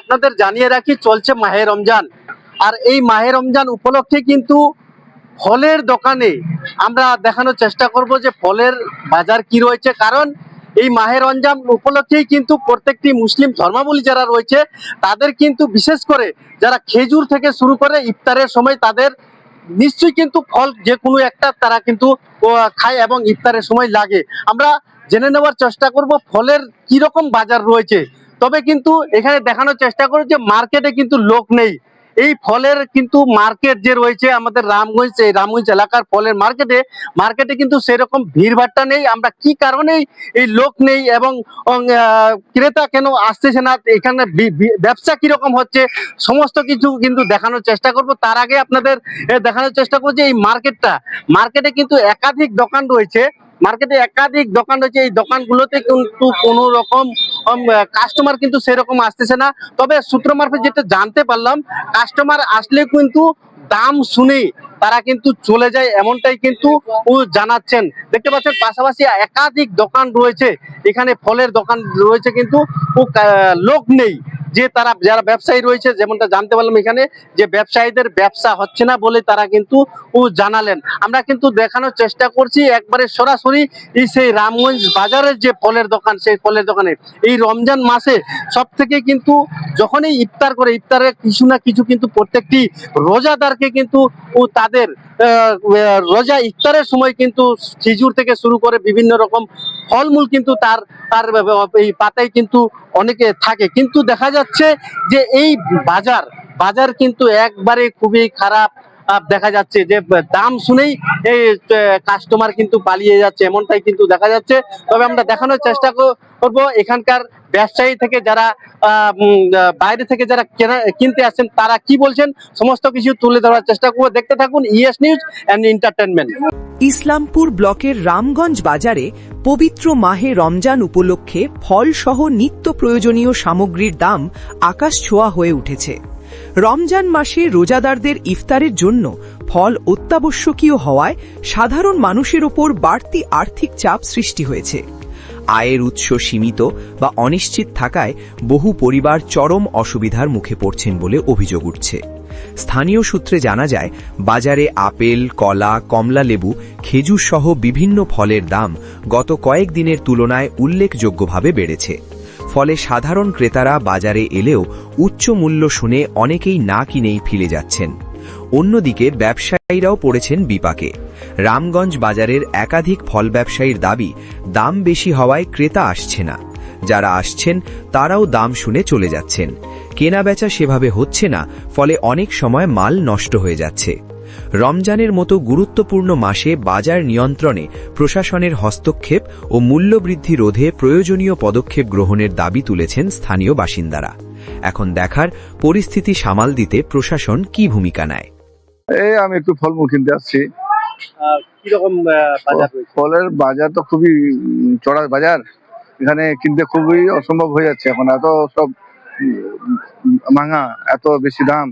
আপনাদের জানিয়ে রাখি, চলছে মাহে রমজান। আর এই মাহে রমজান উপলক্ষে কিন্তু ফলের দোকানে আমরা দেখানোর চেষ্টা করব যে ফলের বাজার কি রয়েছে। কারণ এই মাহের রমজান উপলক্ষেই কিন্তু প্রত্যেকটি মুসলিম ধর্মাবলী যারা রয়েছে, তাদের কিন্তু বিশেষ করে যারা খেজুর থেকে শুরু করে ইফতারের সময় তাদের নিশ্চয়ই কিন্তু ফল যে কোনো একটা তারা কিন্তু খায় এবং ইফতারের সময় লাগে। আমরা জেনে নেওয়ার চেষ্টা করব ফলের কি রকম বাজার রয়েছে। তবে কিন্তু এখানে দেখানোর চেষ্টা করো যে মার্কেটে কিন্তু লোক নেই। এই ফলের কিন্তু মার্কেট যে রয়েছে আমাদের রামগঞ্জ, এই রামগঞ্জ এলাকার ফলের মার্কেটে মার্কেটে কিন্তু সেরকম ভিড়ভাট্টা নেই। আমরা কি কারণেই এই লোক নেই এবং ক্রেতা কেন আসতেছে না? এখানে ব্যবসা কীরকম হচ্ছে? সমস্ত কিছু কিন্তু দেখানোর চেষ্টা করব। তার আগে আপনাদের দেখানোর চেষ্টা করব যে এই মার্কেটটা মার্কেটে কিন্তু একাধিক দোকান রয়েছে। মার্কেটে একাধিক দোকান রয়েছে। এই দোকানগুলোতে কিন্তু কোনো রকম কাস্টমার কিন্তু সেরকম আসতেছে না। তবে সূত্র মারফত যেটা জানতে পারলাম কাস্টমার আসলে কিন্তু দাম শুনে তারা কিন্তু চলে যায়, এমনটাই কিন্তু জানাচ্ছেন। দেখতে পাচ্ছেন, পাশাপাশি একাধিক দোকান রয়েছে। এখানে ফলের দোকান রয়েছে কিন্তু লোক নেই। যে তারা, যারা ব্যবসায়ী রয়েছে, যেমনটা জানতে পারলাম এখানে, যে ব্যবসায়ীদের ব্যবসা হচ্ছে না বলে তারা কিন্তু জানালেন। আমরা কিন্তু দেখানোর চেষ্টা করছি, একবারে সরাসরি সেই রামগঞ্জ বাজারের যে ফলের দোকান, সেই ফলের দোকানে। এই রমজান মাসে সব থেকে কিন্তু যখনই ইফতার করে ইফতারে কিছু না কিছু কিন্তু প্রত্যেকটি রোজাদারকে কিন্তু তাদের রোজা ইফতারের সময় কিন্তু খিজুর থেকে শুরু করে বিভিন্ন রকম ফলমূল কিন্তু তার তার এই পাতায় কিন্তু অনেকে থাকে। কিন্তু দেখা যাচ্ছে যে এই বাজার বাজার কিন্তু একবারে খুবই খারাপ দেখা যাচ্ছে যে দাম শুনেই এই কাস্টমার কিন্তু পালিয়ে যাচ্ছে, এমনটাই কিন্তু দেখা যাচ্ছে। তবে আমরা দেখানোর চেষ্টা কর- করব, এখানকার ব্যবসায়ী থেকে যারা বাইরে থেকে যারা কেনা- কিনতে আসছেন, তারা কি বলছেন? সমস্ত কিছু তুলে ধরার চেষ্টা করব। দেখতে থাকুন ES news and entertainment Islampur ব্লকের রামগঞ্জ বাজারে পবিত্র মাহে রমজান উপলক্ষে ফলসহ নিত্য প্রয়োজনীয় সামগ্রীর দাম আকাশ ছোঁয়া হয়ে উঠেছে। রমজান মাসে রোজাদারদের ইফতারের জন্য ফল অত্যাবশ্যকীয় হওয়ায় সাধারণ মানুষের ওপর বাড়তি আর্থিক চাপ সৃষ্টি হয়েছে। আয়ের উৎস সীমিত বা অনিশ্চিত থাকায় বহু পরিবার চরম অসুবিধার মুখে পড়ছেন বলে অভিযোগ উঠছে। স্থানীয় সূত্রে জানা যায়, বাজারে আপেল, কলা, কমলা লেবু, খেজুর সহ বিভিন্ন ফলের দাম গত কয়েক দিনের তুলনায় উল্লেখযোগ্যভাবে বেড়েছে। ফলে সাধারণ ক্রেতারা বাজারে এলেও উচ্চ মূল্য শুনে অনেকেই না কিনেই ফিরে যাচ্ছেন। অন্যদিকে ব্যবসায়ীরাও পড়েছেন বিপাকে। রামগঞ্জ বাজারের একাধিক ফল ব্যবসায়ীর দাবি, দাম বেশি হওয়ায় ক্রেতা আসছে না। যারা আসছেন, তারাও দাম শুনে চলে যাচ্ছেন। কেনাবেচা সেভাবে হচ্ছে না, ফলে অনেক সময় মাল নষ্ট হয়ে যাচ্ছে। রমজানের মতো গুরুত্বপূর্ণ মাসে বাজার নিয়ন্ত্রণে প্রশাসনের হস্তক্ষেপ ও মূল্যবৃদ্ধি রোধে প্রয়োজনীয় পদক্ষেপ গ্রহণের দাবি তুলেছেন স্থানীয় বাসিন্দারা। এখন দেখার পরিস্থিতি সামাল দিতে প্রশাসন কি ভূমিকা নেয়? এই আমি একটু ফলমূল কিনতে আসছি। কীরকম ফলের বাজার তো খুবই চড়া বাজার। এখানে কিনতে খুবই অসম্ভব হয়ে যাচ্ছে। এখন এত সব মাঙা এত বেশি দাম।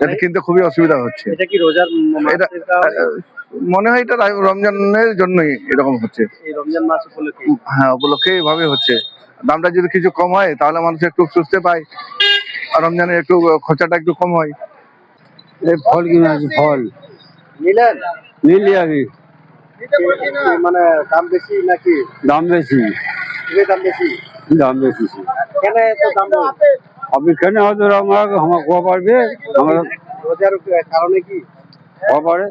এতে কিনতে খুবই অসুবিধা হচ্ছে। এটা কি রোজার এটা- মনে হয় এটা রমজানের জন্যই এরকম হচ্ছে। রমজান মাস উপলক্ষে? হ্যাঁ উপলক্ষে এইভাবে হচ্ছে। দামটা যদি কিছু কম হয় তাহলে মানুষ একটু সুস্থ পায়। আর রমজানের একটু খরচাটা একটু কম হয়। এই ফল কিনে আছে ফল। নিলেন? নিলি আমি মানে দাম বেশি নাকি? দাম বেশি। দাম বেশি? দাম বেশি কেন এত দাম আপনি কেন হয়তো আমরা আমার কোয়া পারবে? আমরা রোজার কারণে কি? কোয়া পারে।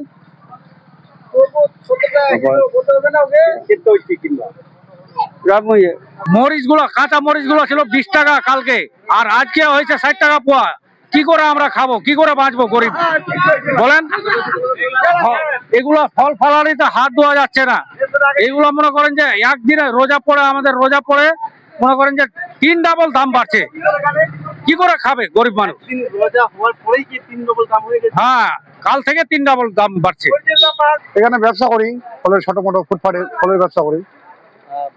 হয়ে মরিচগুলো কাঁচা মরিচগুলো ছিল বিশ টাকা কালকে আর আজকে হয়েছে ষাট টাকা পোয়া। কি করে আমরা খাব? কি করে বাঁচবো গরিব? বলেন? হ- এগুলো ফল ফলারিতে হাত ধোয়া যাচ্ছে না। এগুলো মনে করেন যে একদিনে রোজা পড়ে আমাদের রোজা পড়ে মনে করেন যে তিন ডাবল দাম বাড়ছে। কি করে খাবে গরিব মানুষ? তিন রোজা হওয়ার পরেই কি তিন ডবল দাম হয়ে গেছে? হ্যাঁ কাল থেকে তিন ডাবল দাম বাড়ছে। এখানে ব্যবসা করি ফলের ছোট মোটো ফুটপাটে ফলের ব্যবসা করি।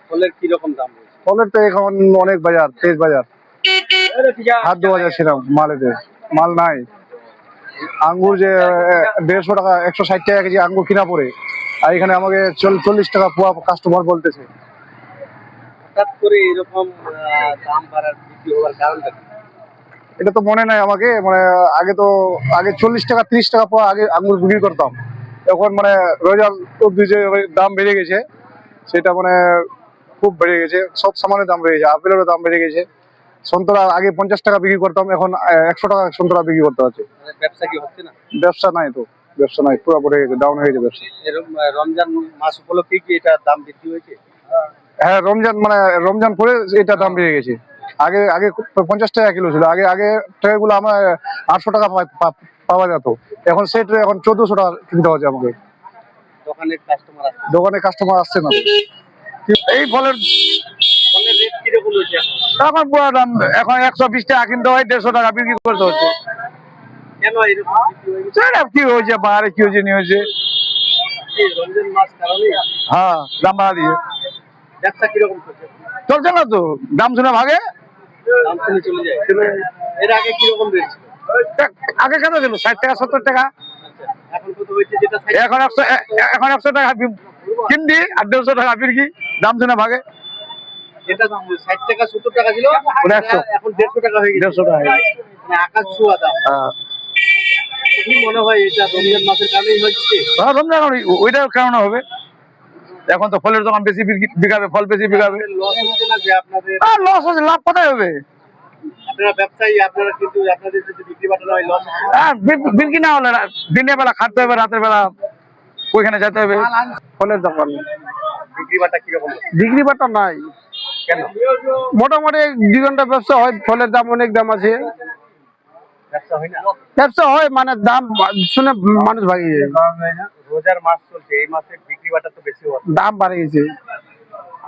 ফলের কি রকম দাম ফলের তো এখন অনেক বাজার তেজ বাজার। হাত দেওয়া যাচ্ছে না মালেতে। মাল নাই। আঙ্গুর যে দেড়শো টাকা একশো ষাট টাকা কেজি আঙ্গুর কিনা পড়ে। আর এখানে আমাকে চল্লিশ টাকা পোয়া কাস্টমার বলতেছে। হঠাৎ করে এরকম দাম বাড়ার বৃদ্ধি হওয়ার কারণটা? এটা তো মনে নাই আমাকে মানে আগে তো আগে চল্লিশ টাকা ত্রিশ টাকা পাওয়া আগে আঙ্গুর বিক্রি করতাম। এখন মানে রোজার অব্দি যে দাম বেড়ে গেছে সেটা মানে খুব বেড়ে গেছে। সব সামানের দাম বেড়ে গেছে আপেলেরও দাম বেড়ে গেছে। সন্তরা আগে পঞ্চাশ টাকা বিক্রি করতাম এখন একশো টাকা সন্তরা বিক্রি করতে হচ্ছে। ব্যবসা কি হচ্ছে না? ব্যবসা নাই তো ব্যবসা নাই পুরো পড়ে গেছে ডাউন হয়ে গেছে ব্যবসা। এরকম রমজান মাস উপলক্ষে কি এটা দাম বৃদ্ধি হয়েছে? হ্যাঁ রমজান মানে রমজান পরে এটা দাম বেড়ে গেছে। আগে আগে পঞ্চাশ টাকা কিলো ছিল। আগে আগে ট্রেগুলো আমার আটশো টাকা পাওয়া যেত। এখন সেই ট্রে এখন চোদ্দশো টাকা কিনতে হচ্ছে আমাকে। দোকানে কাস্টমার আসছে। না। এই ফলের এখন? এখন দাম এখন একশো বিশ টাকা কিনতে হয় দেড়শো টাকা বিক্রি করতে হচ্ছে। কি হয়েছে বাহারে কি হয়েছে নিয়ে হয়েছে। হ্যাঁ দাম বাড়া দিয়ে। ব্যবসা কীরকম চলছে? চলছে না তো দাম শুনে ভাগে। দাম শুনে চলে যায়। এর আগে কীরকম রেট আগে কেন ছিল ষাট টাকা সত্তর টাকা। আচ্ছা, এখন একশো এখন একশো টাকা কিনবি আর দেড়শো টাকা বিক্রি দাম শুনে ভাগে। ষাট টাকা সত্তর টাকা ছিল ওটা একশো। এখন দেড়শো টাকা গেছে। দেড়শো টাকা আকাশ ছোঁয়া দাম। হ্যাঁ। মনে হয় এটা রমজান মাসের কারণেই হচ্ছে? হ্যাঁ, রমজান ওইটার কারণে হবে। এখন তো ফলের দোকান বেশি বিকাবে ফল বেশি বিকাবে। লস হচ্ছে আর লস লাভ কোথায় হবে? আপনারা ব্যবসায়ী আপনারা কিন্তু আপনাদের যদি বিক্রি বাটনা লস আর বিক- বিক্রি না হলে দিনের বেলা খাটতে হবে রাতের বেলা ওইখানে যেতে হবে। ফলের দোকান। বিক্রি বাটা নাই। মোটামুটি দুই ঘণ্টা ব্যবসা হয় ফলের দাম অনেক দাম আছে। ব্যবসা হয় ব্যবসা হয় মানে দাম শুনে মানুষ ভাগিয়ে যায়। রোজার মাস চলছে এই মাসে বিক্রি বাটা তো বেশি হচ্ছে দাম বাড়ে গেছে।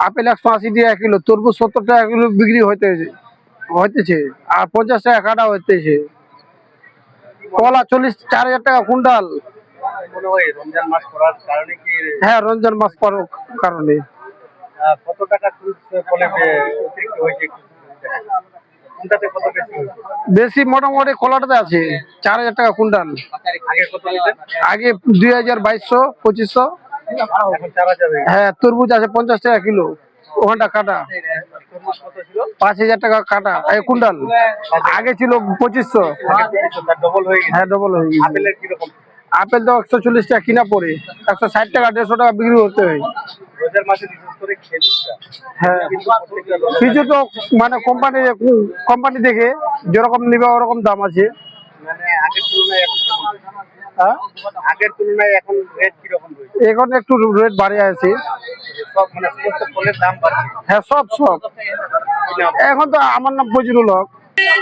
আপেল একশো আশি টাকা কিলো তরমুজ সত্তর টাকা কিলো বিক্রি হইতেছে হইতেছে আর পঞ্চাশ টাকা কাটা হইতেছে। কলা চল্লিশ চার হাজার টাকা কুইন্টাল। মনে রমজান মাস করার কারণে হ্যাঁ কত টাকা হয়েছে বেশি মোটামুটি কলাটাতে আছে চার হাজার টাকা কুইন্টাল। আগে দুই হাজার বাইশশো পঁচিশশো। হয়ে হ্যাঁ তরমুজ আছে পঞ্চাশ টাকা কিলো ওখানটা কাটা। পাঁচ হাজার টাকা কাটা এই কুইন্টাল। আগে ছিল পঁচিশশো। হয়ে হ্যাঁ ডবল হয়ে গেছে। কীরকম? আপেল তো একশো চল্লিশ টাকা কিনা পড়ে একশো ষাট টাকা দেড়শো টাকা বিক্রি করতে হয়। হ্যাঁ। কিছু তো মানে কোম্পানি কোম্পানি দেখে যেরকম নিবে ওরকম দাম আছে। মানে এখন? হ্যাঁ? এখন একটু রেট বাড়ে আছে। মানে হ্যাঁ সব সব। এখন তো আমার নাম ফজরুল হক।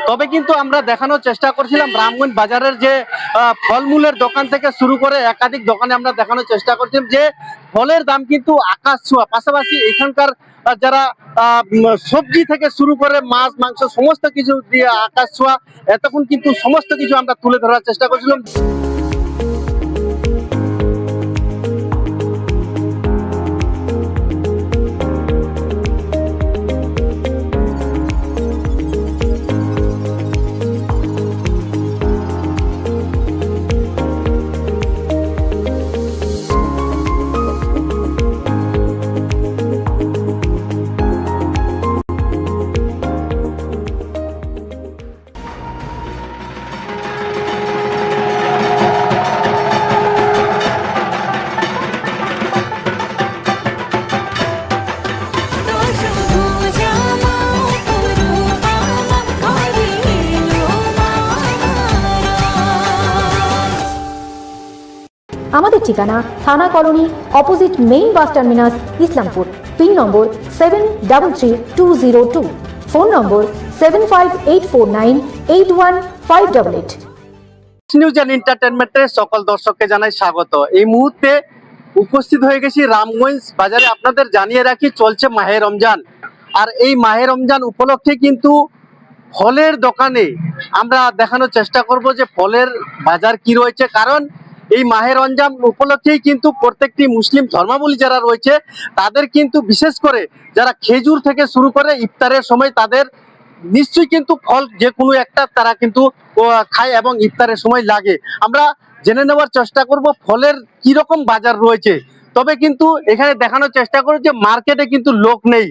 তবে কিন্তু আমরা দেখানোর চেষ্টা করছিলাম রামগঞ্জ বাজারের যে ফলমূলের দোকান থেকে শুরু করে একাধিক দোকানে আমরা দেখানোর চেষ্টা করছিলাম যে ফলের দাম কিন্তু আকাশ ছোঁয়া। পাশাপাশি এখানকার যারা সবজি থেকে শুরু করে মাছ, মাংস, সমস্ত কিছু দিয়ে আকাশ ছোঁয়া, এতক্ষণ কিন্তু সমস্ত কিছু আমরা তুলে ধরার চেষ্টা করছিলাম। আমাদের ঠিকানা থানা colony opposite main bus terminus Islampur pin number seven double three two zero two phone number seven five eight four nine eight one five double eight news and এন্টারটেনমেন্টের সকল দর্শককে জানাই স্বাগত। এই মুহূর্তে উপস্থিত হয়ে গেছি রামগঞ্জ বাজারে। আপনাদের জানিয়ে রাখি, চলছে মাহে রমজান। আর এই মাহে রমজান উপলক্ষে কিন্তু ফলের দোকানে আমরা দেখানোর চেষ্টা করব যে ফলের বাজার কি রয়েছে। কারণ এই মাহে রমজান উপলক্ষেই কিন্তু প্রত্যেকটি মুসলিম ধর্মাবলী যারা রয়েছে, তাদের কিন্তু বিশেষ করে যারা খেজুর থেকে শুরু করে ইফতারের সময় তাদের নিশ্চয়ই কিন্তু ফল যে কোনো একটা তারা কিন্তু খায় এবং ইফতারের সময় লাগে। আমরা জেনে নেওয়ার চেষ্টা করব ফলের কি রকম বাজার রয়েছে। তবে কিন্তু এখানে দেখানোর চেষ্টা করব যে মার্কেটে কিন্তু লোক নেই।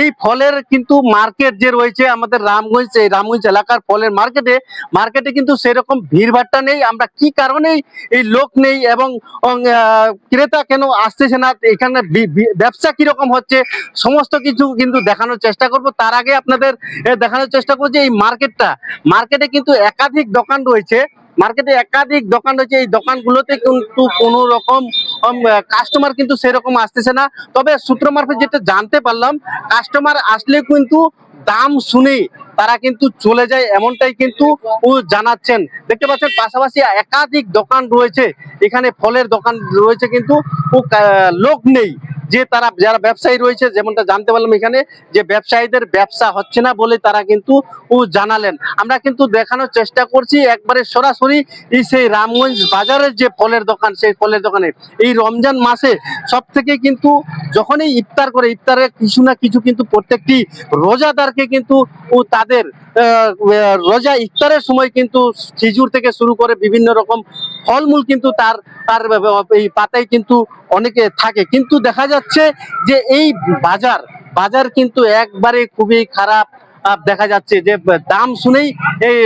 এই ফলের কিন্তু মার্কেট যে রয়েছে আমাদের রামগঞ্জ, এই রামগঞ্জ এলাকার ফলের মার্কেটে মার্কেটে কিন্তু সেরকম ভিড়ভাট্টা নেই। আমরা কি কারণে এই লোক নেই এবং ক্রেতা কেন আসতেছে না? এখানে ব্যবসা কীরকম হচ্ছে? সমস্ত কিছু কিন্তু দেখানোর চেষ্টা করব। তার আগে আপনাদের দেখানোর চেষ্টা করছি এই মার্কেটটা মার্কেটে কিন্তু একাধিক দোকান রয়েছে। মার্কেটে একাধিক দোকান রয়েছে। এই দোকানগুলোতে কিন্তু কোনো রকম কাস্টমার কিন্তু সেরকম আসতেছে না। তবে সূত্র মারফত যেটা জানতে পারলাম কাস্টমার আসলে কিন্তু দাম শুনে তারা কিন্তু চলে যায়, এমনটাই কিন্তু জানাচ্ছেন। দেখতে পাচ্ছেন, পাশাপাশি একাধিক দোকান রয়েছে। এখানে ফলের দোকান রয়েছে কিন্তু লোক নেই। যে তারা, যারা ব্যবসায়ী রয়েছে, যেমনটা জানতে পারলাম এখানে, যে ব্যবসায়ীদের ব্যবসা হচ্ছে না বলে তারা কিন্তু জানালেন। আমরা কিন্তু দেখানোর চেষ্টা করছি, একবারে সরাসরি এই সেই রামগঞ্জ বাজারের যে ফলের দোকান, সেই ফলের দোকানে। এই রমজান মাসে সব থেকে কিন্তু যখনই ইফতার করে, ইফতারে কিছু না কিছু কিন্তু প্রত্যেকটি রোজাদারকে কিন্তু তাদের রোজা ইফতারের সময় কিন্তু খেজুর থেকে শুরু করে বিভিন্ন রকম ফলমূল কিন্তু তার তার এই পাতায় কিন্তু অনেকে থাকে। কিন্তু দেখা যাচ্ছে যে এই বাজার বাজার কিন্তু একবারে খুবই খারাপ দেখা যাচ্ছে যে দাম শুনেই এই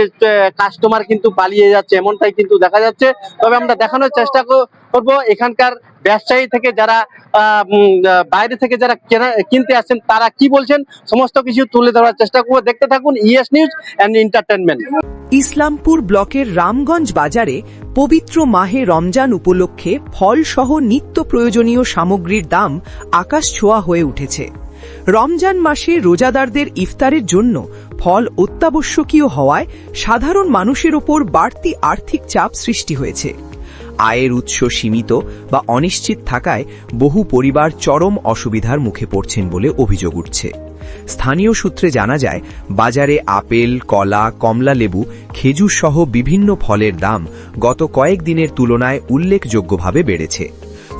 কাস্টমার কিন্তু পালিয়ে যাচ্ছে, এমনটাই কিন্তু দেখা যাচ্ছে। তবে আমরা দেখানোর চেষ্টা কর- করব, এখানকার ব্যবসায়ী থেকে যারা বাইরে থেকে যারা কেনা- কিনতে আসছেন, তারা কি বলছেন, সমস্ত কিছু তুলে ধরার চেষ্টা করব। দেখতে থাকুন ES news and entertainment Islampur ব্লকের রামগঞ্জ বাজারে পবিত্র মাহে রমজান উপলক্ষে ফলসহ নিত্য প্রয়োজনীয় সামগ্রীর দাম আকাশ ছোঁয়া হয়ে উঠেছে। রমজান মাসে রোজাদারদের ইফতারের জন্য ফল অত্যাবশ্যকীয় হওয়ায় সাধারণ মানুষের ওপর বাড়তি আর্থিক চাপ সৃষ্টি হয়েছে। আয়ের উৎস সীমিত বা অনিশ্চিত থাকায় বহু পরিবার চরম অসুবিধার মুখে পড়ছেন বলে অভিযোগ উঠছে। স্থানীয় সূত্রে জানা যায়, বাজারে আপেল, কলা, কমলা লেবু, খেজুর সহ বিভিন্ন ফলের দাম গত কয়েক দিনের তুলনায় উল্লেখযোগ্যভাবে বেড়েছে।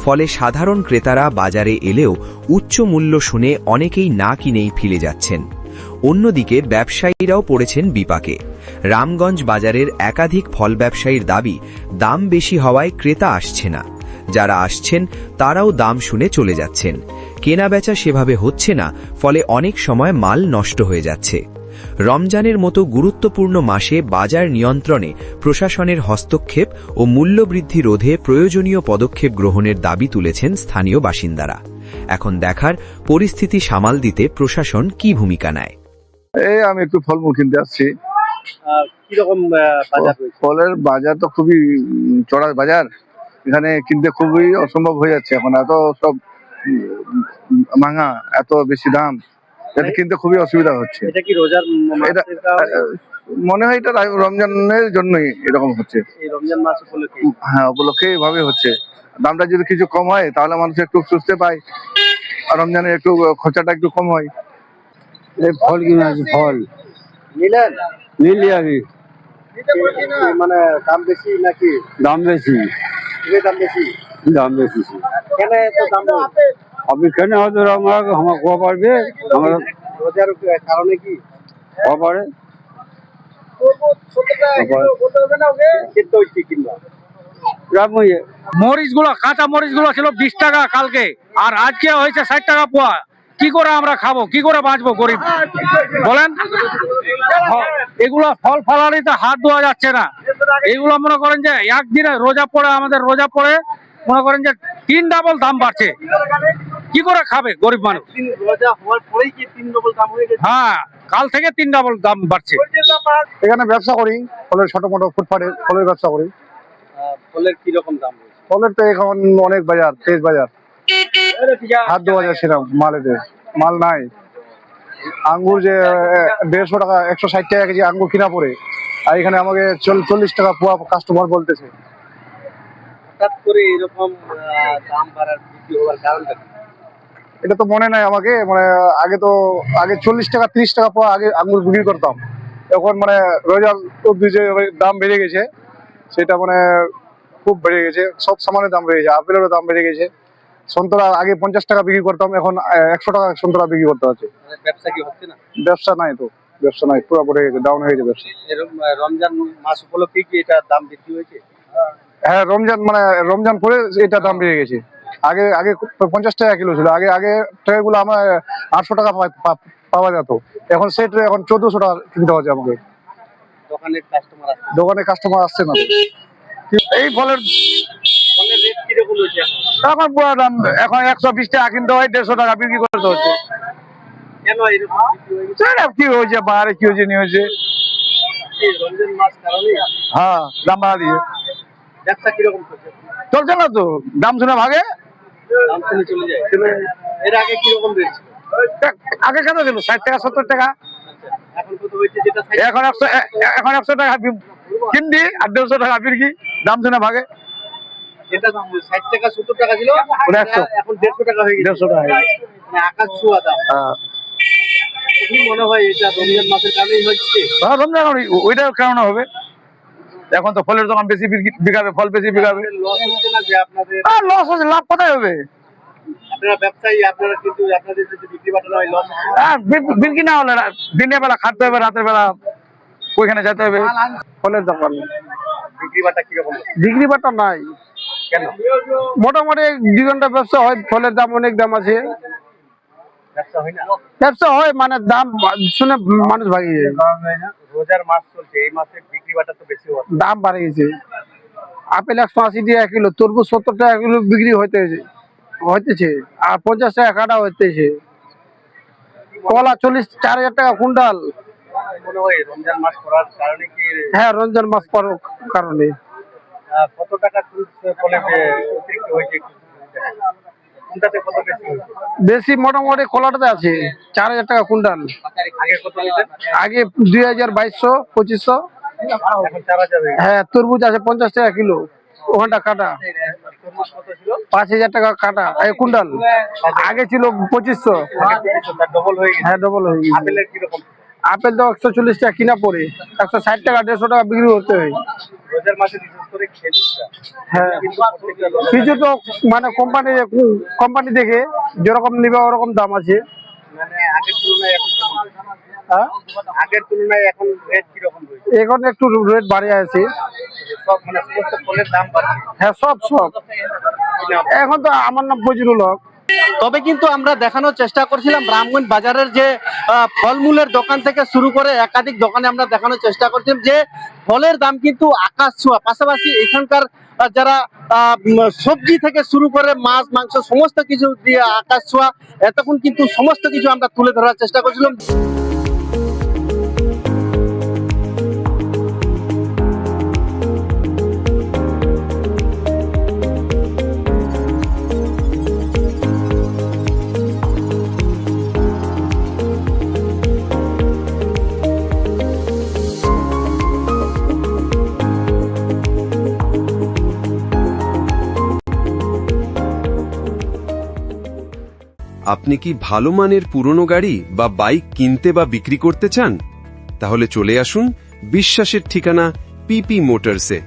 ফলে সাধারণ ক্রেতারা বাজারে এলেও উচ্চ মূল্য শুনে অনেকেই না কিনেই ফিরে যাচ্ছেন। অন্যদিকে ব্যবসায়ীরাও পড়েছেন বিপাকে। রামগঞ্জ বাজারের একাধিক ফল ব্যবসায়ীর দাবি, দাম বেশি হওয়ায় ক্রেতা আসছে না। যারা আসছেন, তারাও দাম শুনে চলে যাচ্ছেন। কেনাবেচা সেভাবে হচ্ছে না ফলে অনেক সময় মাল নষ্ট হয়ে যাচ্ছে। রমজানের মতো গুরুত্বপূর্ণ মাসে বাজার নিয়ন্ত্রণে প্রশাসনের হস্তক্ষেপ ও মূল্যবৃদ্ধি রোধে প্রয়োজনীয় পদক্ষেপ গ্রহণের দাবি তুলেছেন স্থানীয় বাসিন্দারা। এখন দেখার পরিস্থিতি সামাল দিতে প্রশাসন কি ভূমিকা নেয়। এই আমি একটু ফলমূল কিনতে আসছি। ফলের বাজার তো খুবই চড়া বাজার। এখানে কিনতে খুবই অসম্ভব হয়ে যাচ্ছে। এখন এত সব মাঙা এত বেশি দাম এতে কিনতে খুবই অসুবিধা হচ্ছে। এটা কি রোজার এটা মনে হয় এটা রমজানের জন্যই এরকম হচ্ছে। এই রমজান মাস উপলক্ষে? হ্যাঁ উপলক্ষে এভাবে হচ্ছে। দামটা যদি কিছু কম হয় তাহলে মানুষ একটু সুস্থে পায়। আর রমজানের একটু খরচাটা একটু কম হয়। এই ফল কিনে আছে ফল। নিলেন? নিলি আমি। মানে দাম বেশি নাকি? দাম বেশি। দাম বেশি? দাম বেশি কেন আপনি কেন হয়তো আমার আমার কোয়া পারবে আমার কারণে কি? পারে। মরিচগুলো কাঁচা মরিচগুলো ছিল বিশ টাকা কালকে আর আজকে হয়েছে ষাট টাকা পোয়া। কি করে আমরা খাব? কি করে বাঁচবো গরিব? বলেন? হ- এগুলো ফল ফলারিতে হাত ধোয়া যাচ্ছে না। এগুলো মনে করেন যে একদিনে রোজা পড়ে আমাদের রোজা পড়ে মনে করেন যে তিন ডাবল দাম বাড়ছে। কি করে খাবে গরিব মানুষ? তিন রোজা হওয়ার পরেই কি তিন ডবল দাম হয়ে গেছে? হ্যাঁ কাল থেকে তিন ডাবল দাম বাড়ছে। এখানে ব্যবসা করি ফলের ছোট মোটো ফুটপাতে ফলের ব্যবসা করি। ফলের কি রকম দাম ফলের তো এখন অনেক বাজার তেজ বাজার। হাত দু হাজার সেরকম মালেতে। মাল নাই। আঙ্গুর যে দেড়শো টাকা একশো ষাট টাকা কেজি আঙ্গুর কিনা পড়ে। আর এখানে আমাকে চল- চল্লিশ টাকা পোয়া কাস্টমার বলতেছে। হঠাৎ করে এরকম দাম বাড়ার বৃদ্ধি হওয়ার কারণটা এটা তো মনে নাই আমাকে মানে আগে তো আগে চল্লিশ টাকা ত্রিশ টাকা আগে বিক্রি করতাম। এখন মানে অব্দি যে দাম বেড়ে গেছে সেটা মানে খুব বেড়ে গেছে সব সামানের দাম বেড়ে গেছে আপেলেরও দাম বেড়ে গেছে। সন্তরা আগে পঞ্চাশ টাকা বিক্রি করতাম এখন একশো টাকা সন্তরা বিক্রি করতে হচ্ছে। মানে ব্যবসা কি হচ্ছে না? ব্যবসা নাই তো ব্যবসা নাই পুরো পড়ে গেছে ডাউন হয়ে গেছে ব্যবসা। রমজান মাস উপলক্ষে কি এটা দাম বৃদ্ধি হয়েছে? হ্যাঁ রমজান মানে রমজান পরে এটা দাম বেড়ে গেছে। আগে আগে পঞ্চাশ টাকা কিলো ছিল আগে আগে ট্রেগুলো আমার আটশো টাকা পাওয়া যেত। এখন সেই ট্রে এখন চোদ্দশো টাকা কিনতে হচ্ছে আমাকে। দোকানে কাস্টমার আসছে। না। এই ফলের এখন? পুরো দাম এখন একশো বিশ টাকা কিনতে হয় দেড়শো টাকা বিক্রি করতে হচ্ছে? কি হয়েছে বাহারে কি হয়েছে নিয়ে হয়েছে। হ্যাঁ দাম বাড়া দিয়ে। ব্যবসা কীরকম করছে চলছে না তো দাম শুনে ভাগে। দাম শুনে চলে যায়। এর আগে কীরকম রেট আগে কেন ছিল? ষাট টাকা সত্তর টাকা। আচ্ছা এখন একশো এখন একশো টাকা কিনবি আর দেড়শো টাকা বিক্রি দাম শুনে ভাগে। টাকা সত্তর টাকা ছিল। এখন দেড়শো টাকা হয়ে গেছে। টাকা। মানে আকাশ ছোঁয়া দাম। হ্যাঁ। কি মনে হয় এটা রমজান মাসের কারণেই হচ্ছে? হ্যাঁ, রমজান ওইটার কারণে হবে। এখন তো ফলের দোকান বেশি বিক্রি- বিকাবে ফল বেশি বিকাবে। লস হচ্ছে আর লস লাভ কোথায় হবে? বিক্রি না। হলে দিনের বেলা হবে রাতের বেলা ওইখানে যেতে হবে। ফলের দোকান। বিক্রি বাটা নাই। মোটামুটি দুই ঘণ্টা ব্যবসা হয় ফলের দাম অনেক দাম আছে। ব্যবসা হয় ব্যবসা হয় মানে দাম শুনে মানুষ ভাগিয়ে যায়। রোজার মাস চলছে এই মাসে বিক্রি বাটা তো বেশি হচ্ছে দাম বাড়ে গেছে আপেল একশো আশি টাকা কিলো তরমুজ সত্তর টাকা কিলো বিক্রি হইতেছে হইতেছে আর পঞ্চাশ টাকা কাটা হইতেছে। কলা চল্লিশ চার হাজার টাকা কুইন্টাল। রমজান মাস করার কারণে কি হ্যাঁ রমজান মাস পর কারণে। কত টাকা অতিরিক্ত হয়েছে? বেশি মোটামুটি কলাটাতে আছে চার হাজার টাকা কুইন্টাল। আগে দুই হাজার বাইশশো, পঁচিশশো। হয়ে, তরমুজ আছে পঞ্চাশ টাকা কিলো। ওখানটা কাটা। পাঁচ হাজার টাকা কাটা। এই কুইন্টাল আগে ছিল পঁচিশশো। হয়ে ডবল হয়ে গেছে। আপেল তো একশো চল্লিশ টাকা কিনা পড়ে। একশো ষাট টাকা, দেড়শো টাকা বিক্রি করতে হয়। হ্যাঁ। কিছু তো মানে কোম্পানি কোম্পানি দেখে যেরকম নিবে ওরকম দাম আছে। আগের তুলনায় এখন আগের তুলনায় এখন রেট কীরকম রয়েছে? এখন একটু রেট বাড়ে আছে। সব মানে সমস্ত ফলের দাম বাড়ছে। হ্যাঁ সব সব। এখন তো আমার নাম ফজরুল হক। তবে কিন্তু আমরা দেখানোর চেষ্টা করছিলাম রামগঞ্জ বাজারের যে ফলমূলের দোকান থেকে শুরু করে একাধিক দোকানে আমরা দেখানোর চেষ্টা করছিলাম যে ফলের দাম কিন্তু আকাশ ছোঁয়া। পাশাপাশি এখানকার যারা আহ, সবজি থেকে শুরু করে মাছ মাংস সমস্ত কিছু দিয়ে আকাশ ছোঁয়া এতক্ষণ কিন্তু সমস্ত কিছু আমরা তুলে ধরার চেষ্টা করছিলাম। আপনি কি ভালো মানের পুরনো গাড়ি বা বাইক কিনতে বা বিক্রি করতে চান? তাহলে চলে আসুন বিশ্বাসের ঠিকানা পিপি মোটরসে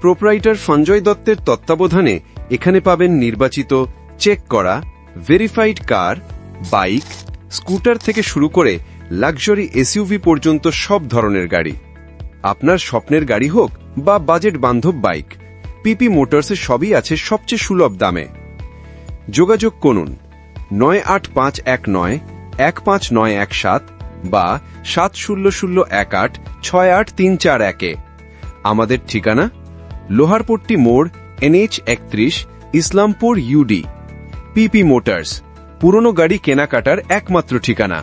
প্রোপ্রাইটার সঞ্জয় দত্তের তত্ত্বাবধানে এখানে পাবেন নির্বাচিত চেক করা ভেরিফাইড কার বাইক স্কুটার থেকে শুরু করে লাক্সারি এসইউভি পর্যন্ত সব ধরনের গাড়ি। আপনার স্বপ্নের গাড়ি হোক বা বাজেট বান্ধব বাইক পিপি মোটরসে সবই আছে সবচেয়ে সুলভ দামে। যোগাযোগ করুন নয় আট পাঁচ এক নয়, এক পাঁচ নয় এক সাত বা সাত শূন্য শূন্য এক আট ছয় আট তিন চার একে। আমাদের ঠিকানা লোহারপট্টি মোড়, এনএইচ একত্রিশ, ইসলামপুর, ইউডি। পিপি মোটরস, পুরনো গাড়ি কেনাকাটার একমাত্র ঠিকানা।